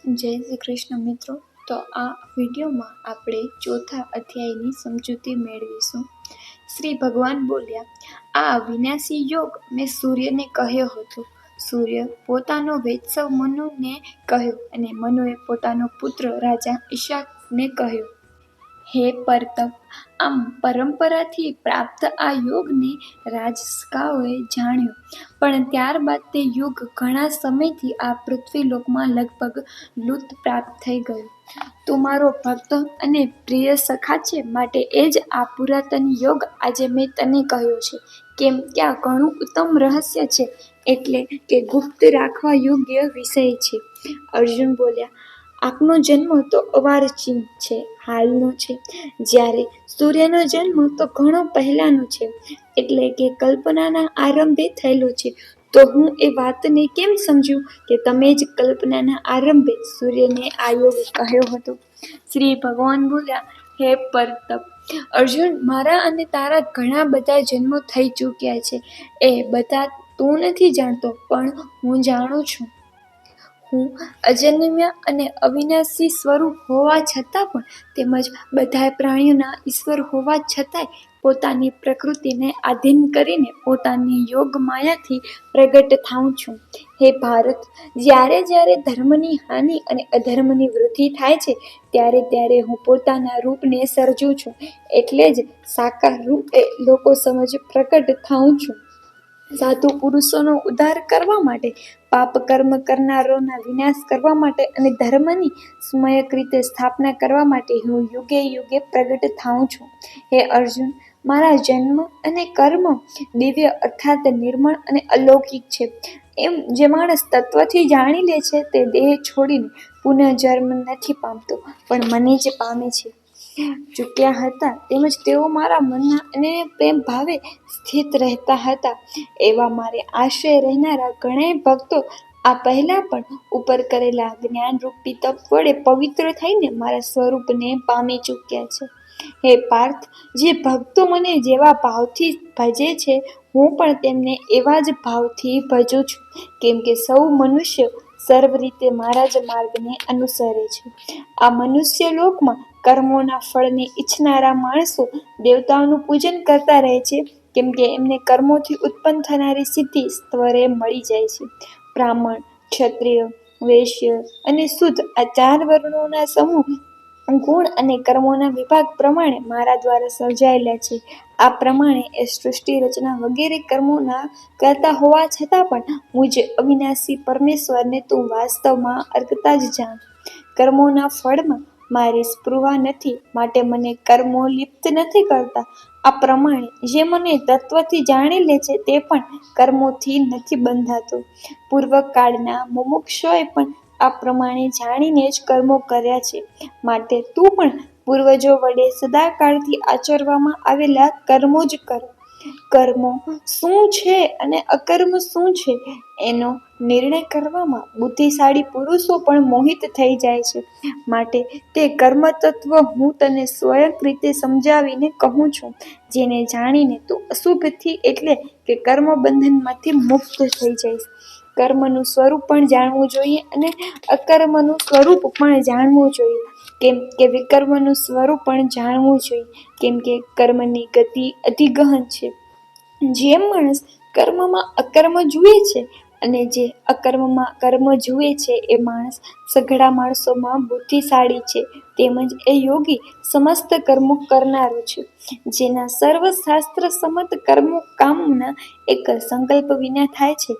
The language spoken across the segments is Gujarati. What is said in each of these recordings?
જય શ્રી કૃષ્ણ મિત્રો. તો આ વિડીયોમાં આપણે ચોથા અધ્યાયની સમજૂતી મેળવીશું. શ્રી ભગવાન બોલ્યા, આ વિનાશી યોગ મેં સૂર્યને કહ્યો હતો. સૂર્ય પોતાનો વૈત્સવ મનુને કહ્યો અને મનુએ પોતાનો પુત્ર રાજા ઈશાકને કહ્યો. હે પરતપ, આમ પરંપરાથી પ્રાપ્ત આ યોગને રાજસકાઓએ જાણ્યો. પણ ત્યારબાદ તે યુગ ઘણા સમયથી આ પૃથ્વીલોકમાં લગભગ લુપ્ત પ્રાપ્ત થઈ ગયો. તું મારો ભક્ત અને પ્રિય સખા છે માટે એ જ આ પુરાતન યોગ આજે મેં તને કહ્યો છે. કેમ કે આ ઘણું ઉત્તમ રહસ્ય છે, એટલે કે ગુપ્ત રાખવા યોગ્ય વિષય છે. અર્જુન બોલ્યા આપનો જન્મ તો અવારચીન છે, હાલનો છે. જ્યારે સૂર્યનો જન્મ તો ઘણો પહેલાંનો છે, એટલે કે કલ્પનાના આરંભે થયેલો છે. તો હું એ વાતને કેમ સમજું કે તમે જ કલ્પનાના આરંભે સૂર્યને આ યોગ કહ્યો હતો? શ્રી ભગવાન બોલ્યા, હે પરતપ, અર્જુન, મારા અને તારા ઘણા બધા જન્મો થઈ ચૂક્યા છે. એ બધા તું નથી જાણતો, પણ હું જાણું છું. હું અજન્મ્ય અને અવિનાશી સ્વરૂપ હોવા છતાં પણ તેમજ બધા પ્રાણીઓના ઈશ્વર હોવા છતાંય પોતાની પ્રકૃતિને આધીન કરીને પોતાની યોગ માયાથી પ્રગટ થાઉં છું. હે ભારત, જ્યારે જ્યારે ધર્મની હાનિ અને અધર્મની વૃદ્ધિ થાય છે, ત્યારે ત્યારે હું પોતાના રૂપને સર્જું છું. એટલે જ સાકાર રૂપે લોકો સમજ પ્રગટ થાઉં છું. સાધુ પુરુષોનો ઉદ્ધાર કરવા માટે, પાપ કર્મ કરનારોના વિનાશ કરવા માટે અને ધર્મની સ્મયક રીતે સ્થાપના કરવા માટે હું યુગે યુગે પ્રગટ થાઉં છું. હે અર્જુન, મારા જન્મ અને કર્મ દિવ્ય અર્થાત નિર્મળ અને અલૌકિક છે. એમ જે માણસ તત્વથી જાણી લે છે, તે દેહ છોડીને પુનઃજન્મ નથી પામતો, પણ મને જ પામે છે. ચૂક્યા હતા. તેમજ તેઓ મારા મનના અને પ્રેમ ભાવે સ્થિત રહેતા હતા. એવા મારે આશ્રય રહેનારા ઘણા ભક્તો આ પહેલાં પણ ઉપર કરેલા જ્ઞાનરૂપી તપ વડે પવિત્ર થઈને મારા સ્વરૂપને પામી ચૂક્યા છે. હે પાર્થ, જે ભક્તો મને જેવા ભાવથી ભજે છે, હું પણ તેમને એવા જ ભાવથી ભજું છું. કેમ કે સૌ મનુષ્ય સર્વ રીતે મારા જ માર્ગને અનુસરે છે. આ મનુષ્ય લોકમાં કર્મોના ફળને ઈચ્છનારા માણસો દેવતાઓનું પૂજન કરતા રહે છે, કેમ કે એમને કર્મોથી ઉત્પન્ન થનારી સિદ્ધિ સ્તરે મળી જાય છે. બ્રાહ્મણ, ક્ષત્રિય, વૈશ્ય અને શુદ્ધ આ ચાર વર્ણોના સમૂહ ગુણ અને કર્મોના વિભાગ પ્રમાણે મારા દ્વારા સર્જાયેલા છે. આ પ્રમાણે એ સૃષ્ટિ રચના વગેરે કર્મોના કરતા હોવા છતાં પણ મુજ અવિનાશી પરમેશ્વરને તું વાસ્તવમાં અર્કતા જ જાણ. કર્મોના ફળમાં મારી સ્પૃહા નથી, માટે મને કર્મો લિપ્ત નથી કરતા. આ પ્રમાણે જે મને તત્વથી જાણી લે છે તે પણ કર્મોથી નથી બંધાતો. પૂર્વકાળના મુમુક્ષોએ પણ આ પ્રમાણે જાણીને જ કર્મો કર્યા છે. માટે તું પણ પૂર્વજો વડે સદાકાળથી આચરવામાં આવેલા કર્મો જ કર. કર્મો શું છે અને અકર્મ શું છે? એનો નિર્ણય કરવામાં બુદ્ધિશાળી પુરુષો પણ મોહિત થઈ જાય છે. માટે તે કર્મ તત્વ હું તને સ્વયં રીતે સમજાવીને કહું છું. જેને જાણીને તું અશુભથી એટલે કે કર્મ બંધનમાંથી મુક્ત થઈ જઈશ. કર્મનું સ્વરૂપ પણ જાણવું જોઈએ અને અકર્મનું સ્વરૂપ પણ જાણવું જોઈએ. કેમ કે વિકર્મનું સ્વરૂપ પણ જાણવું જોઈએ. કેમ કે કર્મની ગતિ અધિગહન છે. જે માણસ કર્મમાં અકર્મ જુએ છે અને જે અકર્મમાં કર્મ જુએ છે એ માણસ સઘળા માણસોમાં બુદ્ધિશાળી છે તેમજ એ યોગી સમસ્ત કર્મો કરનારો છે. જેના સર્વ શાસ્ત્ર સંમત કર્મો કામના એક સંકલ્પ વિના થાય છે.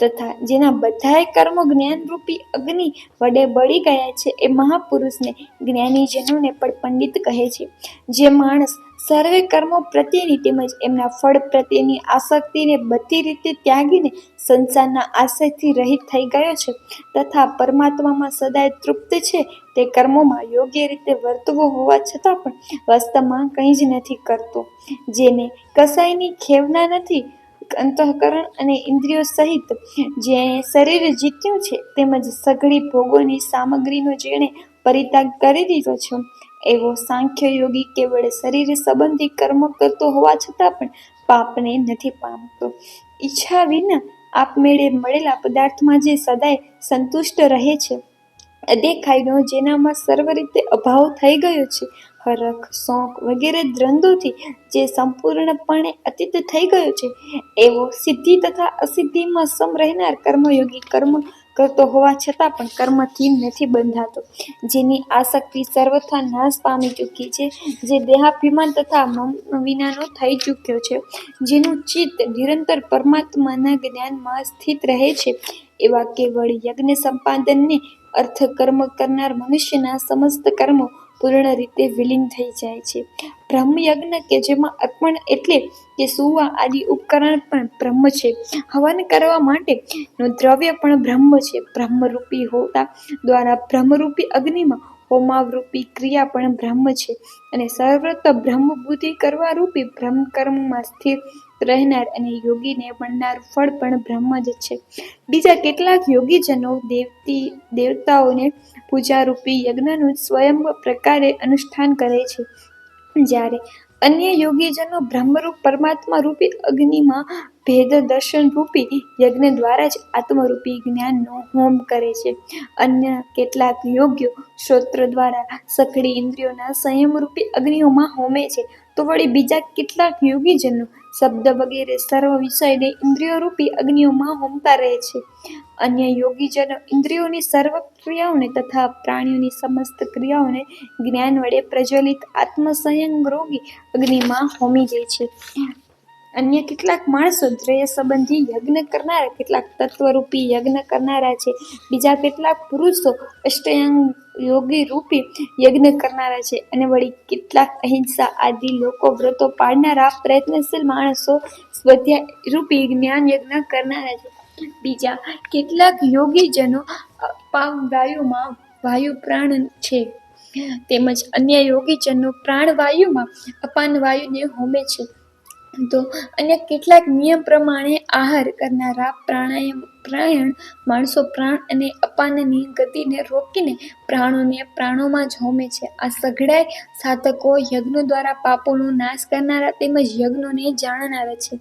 તથા જેના બધાય કર્મો જ્ઞાનરૂપી અગ્નિ વડે બળી ગયા છે, એ મહાપુરુષને જ્ઞાનીજનોને પણ પંડિત કહે છે. જે માણસ સર્વે કર્મો પ્રત્યેની તેમજ એમના ફળ પ્રત્યેની આસક્તિને બધી રીતે ત્યાગીને સંસારના આશયથી રહિત થઈ ગયો છે તથા પરમાત્મામાં સદાય તૃપ્ત છે, તે કર્મોમાં યોગ્ય રીતે વર્તવો હોવા છતાં પણ વાસ્તવમાં કંઈ જ નથી કરતો. જેને કસાયની ખેવના નથી અંતઃકરણ અને ઇન્દ્રિયો સહિત જે શરીર જીત્યું છે તેમજ સઘળી ભોગોની સામગ્રીનો જેણે પરિત્યાગ કરી દીધો છે, એવો સાંખ્ય યોગી કેવળ શરીર સંબંધી કર્મ કરતો હોવા છતાં પણ પાપને નથી પામતો. ઈચ્છા વિના આપમેળે મળેલા પદાર્થમાં જે સદાય સંતુષ્ટ રહે છે, દેખાયનો જેનામાં સર્વ રીતે અભાવ થઈ ગયો છે હરખ શોખ વગેરે દ્વંદ્વોથી જે સંપૂર્ણપણે અતીત થઈ ગયો છે, એવો સિદ્ધિ તથા અસિદ્ધિમાં સમ રહેનાર કર્મયોગી કર્મ કરતો હોવા છતાં પણ કર્મથી નથી બંધાતો, જેની આસક્તિ સર્વથા નાશ પામી ચૂકી છે, જે દેહાભિમાન તથા મમ વિનાનો થઈ ચૂક્યો છે, જેનું ચિત્ત નિરંતર પરમાત્માના જ્ઞાનમાં સ્થિત રહે છે, એવા કેવળ યજ્ઞ સંપાદનને અર્થ કર્મ કરનાર મનુષ્યના સમસ્ત કર્મો પૂર્ણ રીતે વિલીન થઈ જાય છે. બ્રહ્મયજ્ઞ કે જેમાં અર્પણ એટલે કે સુવા આદિ ઉપકરણ પણ બ્રહ્મ છે. હવન કરવા માટે નું દ્રવ્ય પણ બ્રહ્મ છે. બ્રહ્મરૂપી હોતા દ્વારા બ્રહ્મરૂપી અગ્નિમાં હોમાવરૂપી ક્રિયા પણ બ્રહ્મ છે અને સર્વત્ર બ્રહ્મ બુદ્ધિ કરવા રૂપી બ્રહ્મ કર્મમાં સ્થિર રહેનાર અને યોગીને મળનાર ફળ પણ બ્રહ્મ જ છે. બીજા કેટલાક યોગીજનો દેવતી દેવતાઓને પૂજારૂપી યજ્ઞનું સ્વયં પ્રકારે અનુષ્ઠાન કરે છે. જ્યારે અન્ય યોગીજનો બ્રહ્મરૂપ પરમાત્મા રૂપી અગ્નિમાં ભેદ દર્શન રૂપી યજ્ઞ દ્વારા જ આત્મરૂપી જ્ઞાનનો હોમ કરે છે. અન્ય કેટલાક યોગ્યો શ્રોત્ર દ્વારા સખડી ઇન્દ્રિયોના સંયમરૂપી અગ્નિઓમાં હોમે છે. તો વળી બીજા કેટલાક યોગીજનો શબ્દ વગેરે સર્વ વિષયને ઇન્દ્રિયોરૂપી અગ્નિઓમાં હોમતા રહે છે. અન્ય યોગીજનો ઇન્દ્રિયોની સર્વ ક્રિયાઓને તથા પ્રાણીઓની સમસ્ત ક્રિયાઓને જ્ઞાન વડે પ્રજ્વલિત આત્મસંયમરૂપી અગ્નિમાં હોમી જાય છે. અન્ય કેટલાક માણસો દ્રવ્ય સંબંધી યજ્ઞ કરનારા, કેટલાક તત્વરૂપી યજ્ઞ કરનારા છે. બીજા કેટલાક પુરુષો અષ્ટયંગ યોગી રૂપી યજ્ઞ કરનારા છે. અને વળી કેટલાક અહિંસા આદિ લોકો વ્રતો પાડનારા પ્રયત્નશીલ માણસો સ્વાધ્યાય રૂપી જ્ઞાન યજ્ઞ કરનારા છે. બીજા કેટલાક યોગીજનો અપાન વાયુમાં વાયુ પ્રાણ છે. તેમજ અન્ય યોગીજનો પ્રાણવાયુમાં અપાન વાયુને હોમે છે. તો અન્ય કેટલાક નિયમ પ્રમાણે આહાર કરનારા પ્રાણાયામ પ્રાયણ, માણસો પ્રાણ અને અપાનની ગતિને રોકીને પ્રાણોને પ્રાણોમાં જ હોમે છે. આ સઘળાય સાધકો યજ્ઞો દ્વારા પાપોનો નાશ કરનારા તેમજ યજ્ઞોને જાણનારા છે.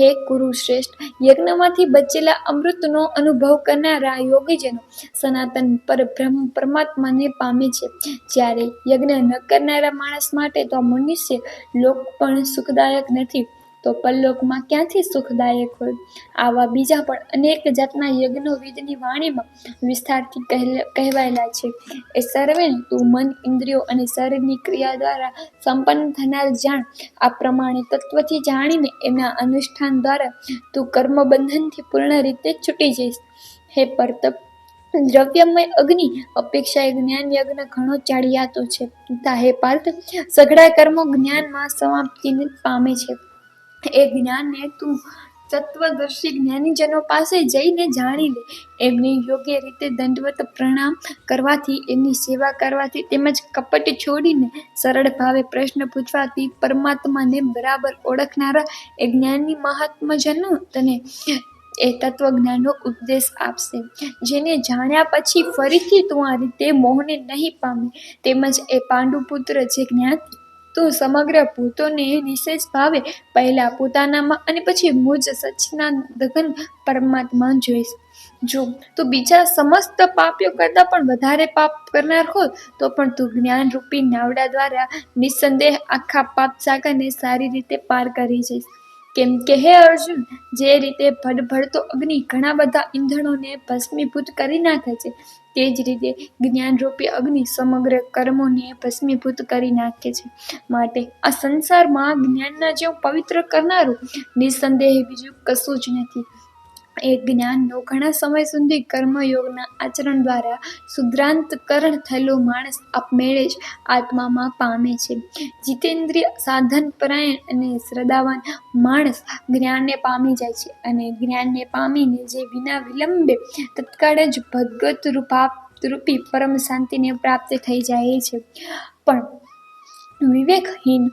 હે ગુરુ શ્રેષ્ઠ, યજ્ઞમાંથી બચેલા અમૃતનો અનુભવ કરનારા યોગીજનો સનાતન પરબ્રહ્મ પરમાત્માને પામે છે. જ્યારે યજ્ઞ ન કરનારા માણસ માટે તો મનુષ્ય લોક પણ સુખદાયક નથી. તો પરલોકમાં ક્યાંથી સુખદાયક હોય? આવા બીજા પણ અનેક જાતના યજ્ઞો વિધની વાણીમાં વિસ્તારથી કહેવાયેલા છે. એ સર્વેને તું મન, ઇન્દ્રિયો અને શરીરની ક્રિયા દ્વારા સંપન્ન થનાર જાણ. આ પ્રમાણે તત્વથી જાણીને એના અનુષ્ઠાન દ્વારા તું કર્મબંધનથી પૂર્ણ રીતે છૂટી જઈશ. હે પરતપ દ્રવ્યમય અગ્નિ, અપેક્ષાએ જ્ઞાન યજ્ઞ ઘણો ચાળિયાતો છે. તથા હે પાર્થ, સઘળા કર્મો જ્ઞાનમાં સમાપ્તિને પામે છે. એ જ્ઞાનને તું તત્વદર્શી જ્ઞાનીજનો પાસે જઈને જાણી લે. એમને યોગ્ય રીતે દંડવત પ્રણામ કરવાથી, એમની સેવા કરવાથી તેમજ કપટ છોડીને સરળ ભાવે પ્રશ્ન પૂછવાથી પરમાત્માને બરાબર ઓળખનારા એ જ્ઞાની મહાત્મજનો તને એ તત્વજ્ઞાનનો ઉપદેશ આપશે. જેને જાણ્યા પછી ફરીથી તું આ રીતે મોહને નહીં પામે. તેમજ એ પાંડુપુત્ર જે જ્ઞાન તું સમગ્ર ભૂતોને નિશેષ ભાવે. પહેલાં પોતાનામાં અને પછી મુજ સચના દગન પરમાત્મા જોઈશ. જો તો બીજા સમસ્ત પાપીઓ કરતાં પણ વધારે પાપ કરનાર હોત, તો પણ તું જ્ઞાન રૂપી નાવડા દ્વારા નિસંદેહ આખા પાપ સાગરને સારી રીતે પાર કરી જઈશ. કેમ કે હે અર્જુન, જે રીતે ભડભડતો અગ્નિ ઘણા બધા ઈંધણોને ભસ્મીભૂત કરી નાખે છે. તે જ રીતે જ્ઞાનરૂપી અગ્નિ સમગ્ર કર્મોને ભસ્મીભૂત કરી નાખે છે. માટે આ સંસારમાં જ્ઞાનના જેવું પવિત્ર કરનારું નિસંદેહ બીજું કશું જ નથી. એ જ્ઞાનનો ઘણા સમય સુધી કર્મયોગના આચરણ દ્વારા શુદ્રાંતકરણ થયેલો માણસ આપમેળે જ આત્મામાં પામે છે. જીતેન્દ્રિય સાધન પરાયણ અને શ્રદ્ધાવાન માણસ જ્ઞાનને પામી જાય છે અને જ્ઞાનને પામીને જે વિના વિલંબે તત્કાળ જ ભગત રૂપા રૂપી પરમ શાંતિને પ્રાપ્ત થઈ જાય છે. પણ વિવેકહીન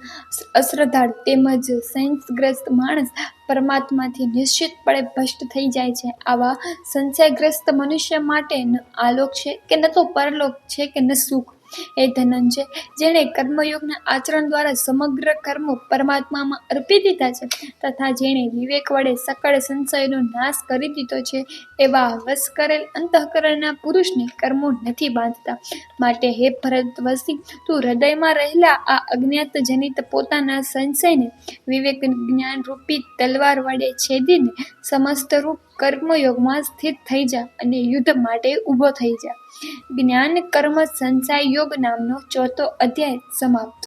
અશ્રદ્ધાળુ તેમજ સંશયગ્રસ્ત માણસ પરમાત્માથી નિશ્ચિતપણે ભ્રષ્ટ થઈ જાય છે. આવા સંશયગ્રસ્ત મનુષ્ય માટે ન આલોક છે કે ન તો પરલોક છે કે ન સુખ. હે ધનંજય જેણે કર્મયોગના આચરણ દ્વારા સમગ્ર કર્મો પરમાત્મામાં અર્પી દીધા છે તથા જેણે વિવેક વડે સકળ સંશયનો નાશ કરી દીધો છે, એવા વશ કરેલ અંતઃકરણના પુરુષને કર્મો નથી બાંધતા. માટે હે ભરતવસી તું હૃદયમાં રહેલા આ અજ્ઞાત જનિત પોતાના સંશયને વિવેક જ્ઞાન રૂપી તલવાર વડે છેદીને સમસ્ત રૂપ કર્મયોગમાં સ્થિત થઈ જા અને યુદ્ધ માટે ઊભો થઈ જા. જ્ઞાન કર્મ સંસાય યોગ નામનો ચોથો અધ્યાય સમાપ્ત.